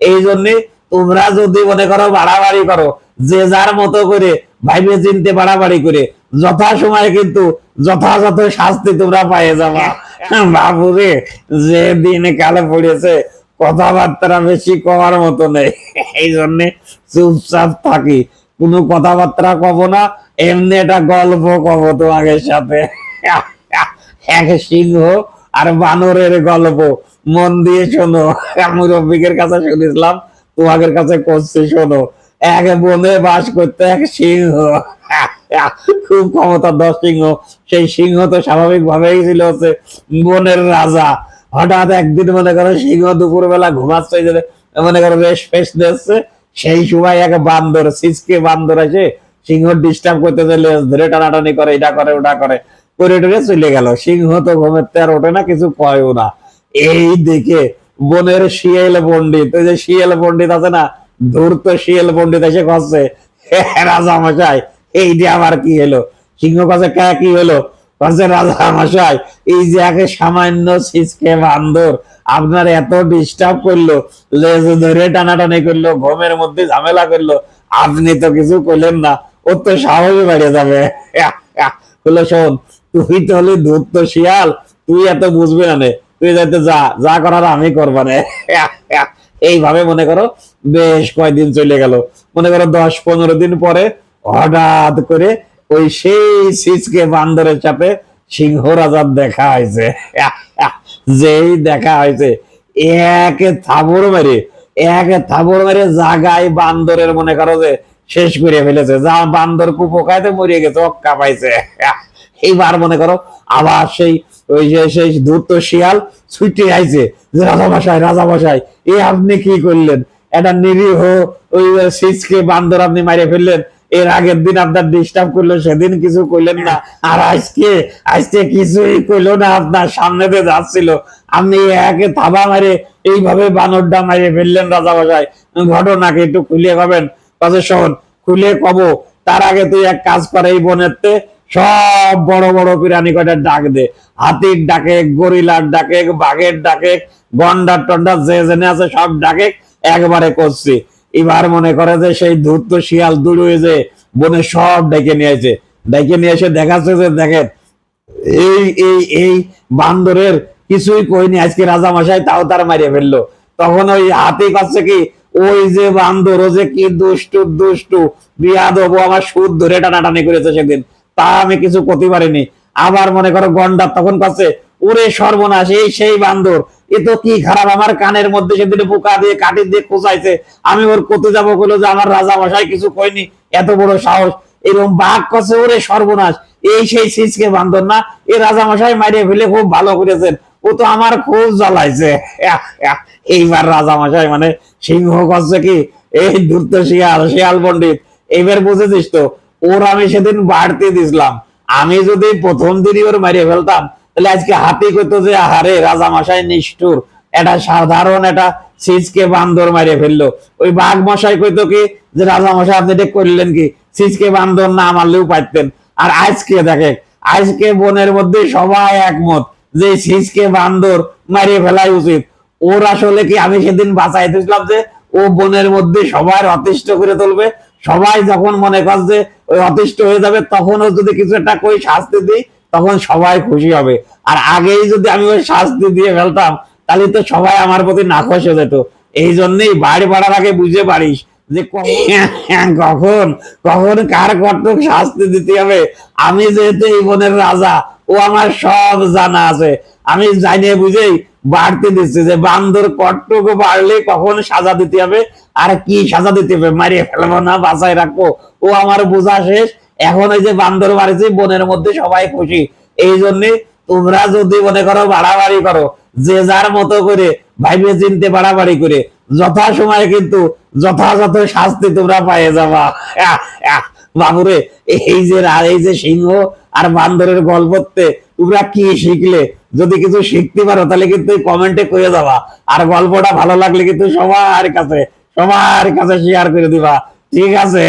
এই জন্য তোমরা যদি মনে করো বাড়াবাড়ি করো, যে যার মতো করে ভাইবে চিনতে বাড়াবাড়ি করে যথা সময় কিন্তু যথাযথ শাস্তি তোমরা পাইয়ে যাবা। বাবুরে যে দিন কালে পড়েছে, কথাবার্তা বেশি কমার মতো নেই। এই জন্যে চুপচাপ থাকি। কোনো কথাবার্তা কব না, এমনি একটা গল্প কব তোমাদের সাথে। এক সিংহ আর বানরের গল্প। মন দিয়ে শোনো। মুরব্বীদের কাছে শুনেছিলাম, তোমাদের কাছে করছি শোনো। এক বনে বাস করতে এক সিংহ। খুব ক্ষমতাধর সিংহ। সেই সিংহ তো স্বাভাবিক ভাবেই ছিল হচ্ছে বনের রাজা। হঠাৎ একদিন মনে করো সিংহ দুপুর বেলা ঘুমাচ্ছে মনে করো রেস্ট ফেস দিচ্ছে, সেই সময় এক বান্দর, সিসকে বান্দর আছে সিংহ ডিস্টার্ব করতে চাইলে ধরে টানাটানি করে, এটা করে, ওটা করে। করে টরে চলে গেল। সিংহ তো ঘুমের আর ওঠে না কিছু কয়ও না। এই দেখে বনের শিয়াল পণ্ডিত ওই যে শিয়াল পণ্ডিত আছে না, ধূর্ত শিয়াল পণ্ডিত এসে কচ্ছে রাজা মশাই এইটা আবার কি হলো? সিংহ কাছে কে, কি হলো? রাজা মশাই এই যে সামান্য সিসকে বান্দর, আপনার এত ডিস্টার্ব করল, লেজ ধরে টানাটানি করল, ঘুমের মধ্যে ঝামেলা করল, আপনি তো কিছু করলেন না, ও তো স্বাভাবিক বেড়ে যাবে। বলল শোন তুই তো হলি ধূর্ত শিয়াল, তুই এত বুঝবি না নে। তুই যাইতে যা যা করার আমি করবা রে এইভাবে মনে করো বেশ কয়দিন চলে গেল। মনে করো দশ পনেরো দিন পরে হঠাৎ করে ওই সেই সিসকে বান্দরের সাথে সিংহ রাজার দেখা হয়েছে। যেই দেখা হয়েছে, একে থাবর মেরে, একে থাবর মেরে জাগায় বান্দরের মনে করো যে শেষ করে ফেলেছে। যা বান্দর কুপোকাইতে মরিয়ে গেছে, অক্কা পাইছে। এইবার মনে করো আবার সেই, ওই যে সেই ধূর্ত শিয়াল ছুটে আইছে, যে রাজা মশাই রাজা মশাই এ আপনি কি করলেন? একটা নিরীহ ওই সিসকে বান্দর আপনি মারিয়ে ফেললেন। এর আগের দিন আপনার ডিস্টার্ব করল, সেদিন কিছু করলেন না। আর আজকে আজকে কিছুই করল না, আপনার সামনে দিয়ে যাচ্ছিল। আপনি একে থাবা মারে এইভাবে বানরটা মারিয়ে ফেললেন রাজা মশাই ঘটনাকে একটু খুলে কবেন কাছে শোন, খুলে কব, তার আগে তুই এক কাজ করে এই বনেতে সব বড় বড় প্রাণী কটার ডাক দে। হাতির ডাকে, গরিলার ডাকে, বাঘের ডাকে, গন্ডার টন্ডার যে জেনে আছে সব ডাকে একবারে করছি। এবার মনে করে যে সেই ধূর্ত শিয়াল দূর হয়ে যে বনে সব ডেকে নিয়েছে ডেকে নিয়ে এসে দেখাচ্ছে যে দেখেন, এই এই এই বান্দরের কিছুই কইনি। আজকে রাজা মশাই তাও তার মারিয়ে ফেলল। তখন ওই হাতি কাছে কি, ওই যে বান্দর, ও যে কি দুষ্টু দুষ্টু বিয়াদ আমার সুদ ধরে টানাটানি করেছে সেদিন। তা আমি কিছু করতে পারিনি। আবার মনে করো গন্ডার তখন কাছে ওরে সর্বনাশ, এই সেই বান্দর, এ তো কি খারাপ, আমার কানের মধ্যে সেদিন পোকা দিয়ে কাটি দিয়ে কোচাইছে আমি ওর কোতে যাব বলল যে আমার রাজা মশাই কিছু কইনি, এত বড় সাহস। এরকম বাঘ কছে ওরে সর্বনাশ, এই সেই সিসকে বান্দর না, এ রাজা মশাই মারিয়ে ফেলে খুব ভালো করেছেন, ও তো আমার খুব জ্বালাইছে। এইবার রাজা মশাই মানে সিংহ করছে কি, এই ধূর্ত শিয়াল শিয়াল পন্ডিত এবার বুঝেছিস তো ওর আমি সেদিন বাড়তে দিছিলাম। আমি যদি প্রথম দিনই ওর মারিয়ে ফেলতাম, তাহলে আজকে হাতি কইতো যে, আহারে রাজা মশাই নিষ্ঠুর। এটা সাধারণ এটা সিজকে বান্দর মারিয়ে ফেলল। ওই বাঘ মশাই কইতো কি, যে রাজা মশাই আপনি এটা করলেন কি? সিজকে বান্দর না মারলেও পারতেন। আর আজকে দেখে, আজকে বনের মধ্যে সবাই একমত যে, সিজকে বান্দর মারিয়ে ফেলাই উচিত। ওর আসলে কি, আমি সেদিন বাঁচাই বাঁচাইতেছিলাম যে, ও বনের মধ্যে সবার অতিষ্ঠ করে তুলবে? সবাই যখন মনে কর যে ওই অতিষ্ঠ হয়ে যাবে, তখনও যদি কিছু একটা কই শাস্তি দিই, তখন সবাই খুশি হবে। আর আগেই যদি আমি ওই শাস্তি দিয়ে ফেলতাম, তাহলে তো সবাই আমার প্রতি নাখোশ হয়ে যেত। এই জন্যই বাড়ি পাড়ার আগে বুঝে পারিস যে কখন কখন কার কর্তক শাস্তি দিতে হবে। আমি যেহেতু এই বনের রাজা, ও আমার সব জানা আছে। আমি জানিয়ে বুঝেই বাড়তে দিচ্ছি যে বান্দর কটটুক বাড়লে কখন সাজা দিতে হবে আর কি সাজা দিতে হবে? মারিয়ে ফেলব না, বাঁচায় রাখব। ও আমার বোঝা শেষ। এখন ওই যে বান্দর বাড়িতে বনের মধ্যে সবাই খুশি। এই জন্য তোমরা যদি মনে করো বাড়াবাড়ি করো, যে যার মতো করে ভাইবে চিনতে বাড়াবাড়ি করে যথা সময়ে কিন্তু যথাযথ শাস্তি তোমরা পাইয়ে যাবা। বাবুরে, এই যে এই যে সিংহ আর বান্দরের গল্পতে তোমরা কি শিখলে? যদি কিছু শিখতে পারো, তাহলে কিন্তু কমেন্টে করে যাবা। আর গল্পটা ভালো লাগলে কিন্তু সবার কাছে সবার কাছে শেয়ার করে দিবা। ঠিক আছে?